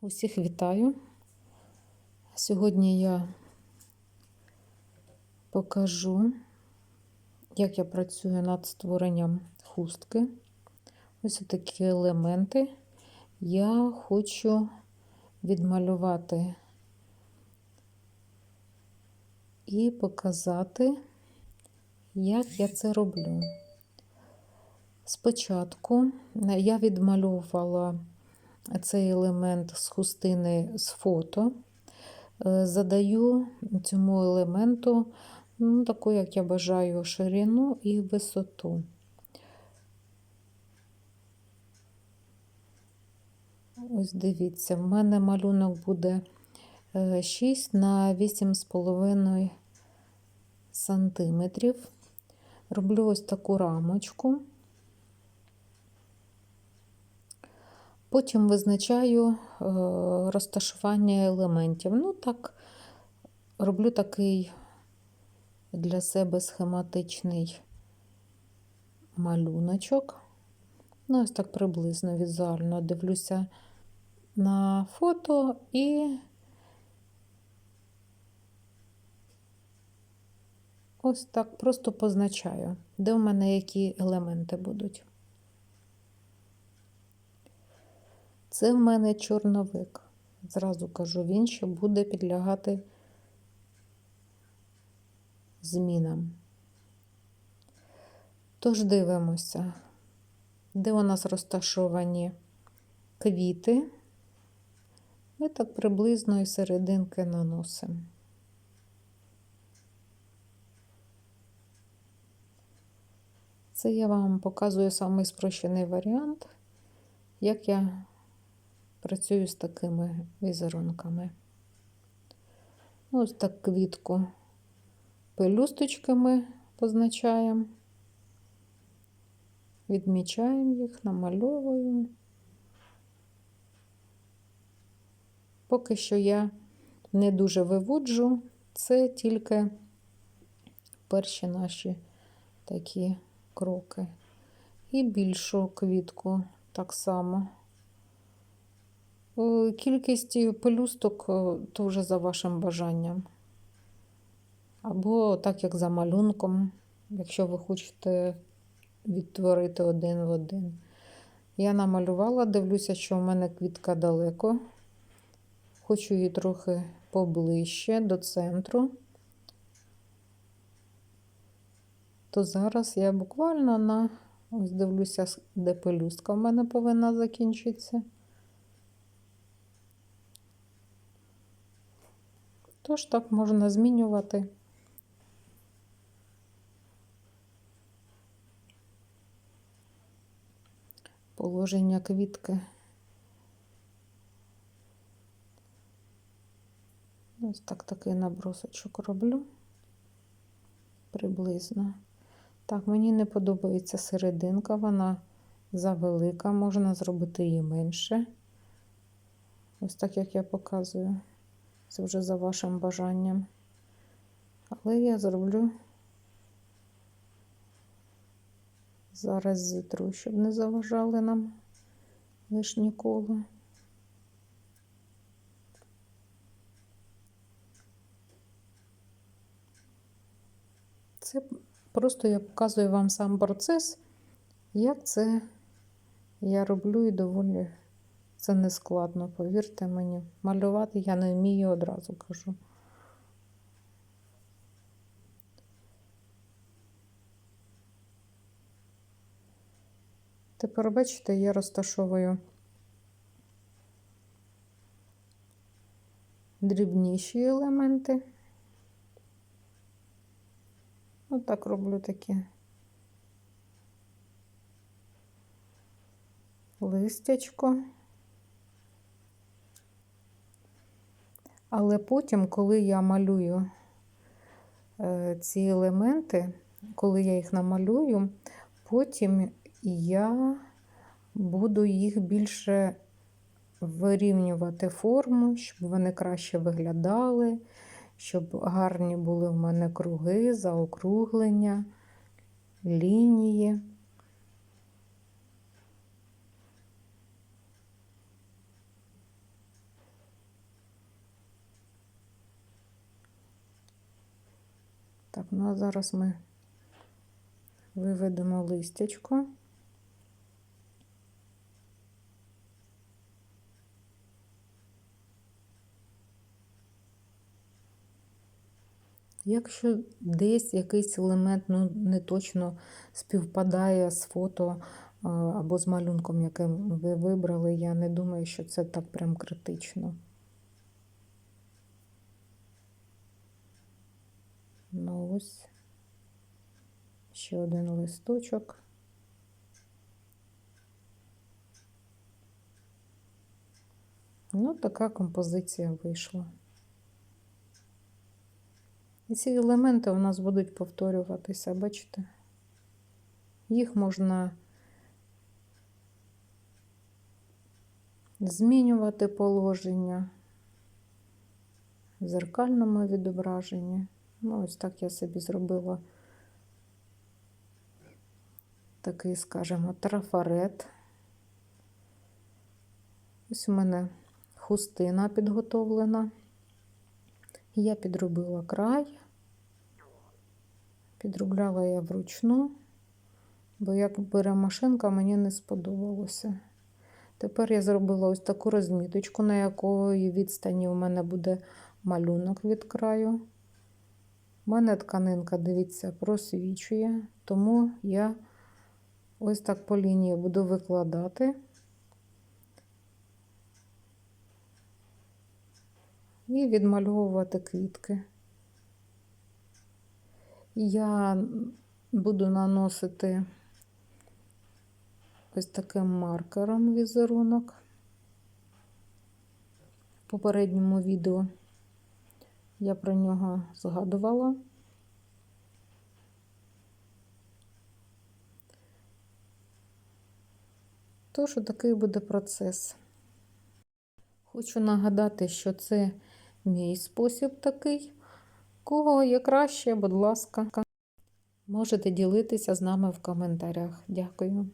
Усіх вітаю. Сьогодні я покажу, як я працюю над створенням хустки. Ось такі елементи. Я хочу відмалювати і показати, як я це роблю. Спочатку я відмальовувала цей елемент з хустини з фото. Е, Задаю цьому елементу ну, таку, як я бажаю, ширину і висоту. Ось дивіться, в мене малюнок буде 6 е, на 8,5 сантиметрів. Роблю ось таку рамочку. Потім визначаю е, розташування елементів. Ну, так, роблю такий для себе схематичний малюночок. Ну, ось так приблизно візуально дивлюся на фото і ось так просто позначаю, де в мене які елементи будуть. Це в мене чорновик. Зразу кажу, він ще буде підлягати змінам. Тож дивимося, де у нас розташовані квіти. Ми так приблизно і серединки наносимо. Це я вам показую самий спрощений варіант, як я працюю з такими візерунками. Ось так квітку пелюсточками позначаємо, відмічаємо їх, намальовуємо. Поки що я не дуже виводжу, це тільки перші наші такі кроки. І більшу квітку так само. Е, кількість пелюсток е, то вже за вашим бажанням. Або так, як за малюнком, якщо ви хочете відтворити один в один. Я намалювала, дивлюся, що в мене квітка далеко. Хочу її трохи поближче до центру. То зараз я буквально на ось дивлюся, де пелюстка в мене повинна закінчитися. Тож так можна змінювати. Положення квітки. Ось так такий набросочок роблю приблизно. Так, мені не подобається серединка, вона завелика, можна зробити її менше. Ось так, як я показую. Це вже за вашим бажанням. Але я зроблю зараз зітру, щоб не заважали нам лишні коло. Це просто я показую вам сам процес, як це я роблю і доволі це не складно, повірте мені. Малювати я не вмію одразу кажу. Тепер, бачите, я розташовую дрібніші елементи. Отак роблю такі листячко. Але потім, коли я малюю е, ці елементи, коли я їх намалюю, потім я буду їх більше вирівнювати форму, щоб вони краще виглядали, щоб гарні були в мене круги, заокруглення, лінії. Так, ну а зараз ми виведемо листячко. Якщо десь якийсь елемент ну, не точно співпадає з фото або з малюнком, яким ви вибрали, я не думаю, що це так прям критично. Ну ось ще один листочок. Ну, така композиція вийшла. І ці елементи у нас будуть повторюватися, бачите? Їх можна змінювати положення в зеркальному відображенні. Ну, ось так я собі зробила такий, скажімо, трафарет. Ось у мене хустина підготовлена. Я підробила край, підробляла я вручну, бо як бере машинка, мені не сподобалося. Тепер я зробила ось таку розміточку, на якої відстані у мене буде малюнок від краю. У мене тканинка, дивіться, просвічує, тому я ось так по лінії буду викладати. і відмальовувати квітки. Я буду наносити ось таким маркером візерунок. В попередньому відео я про нього згадувала. Тож такий буде процес. Хочу нагадати, що це мій спосіб такий. Кого є краще, будь ласка, можете ділитися з нами в коментарях. Дякую.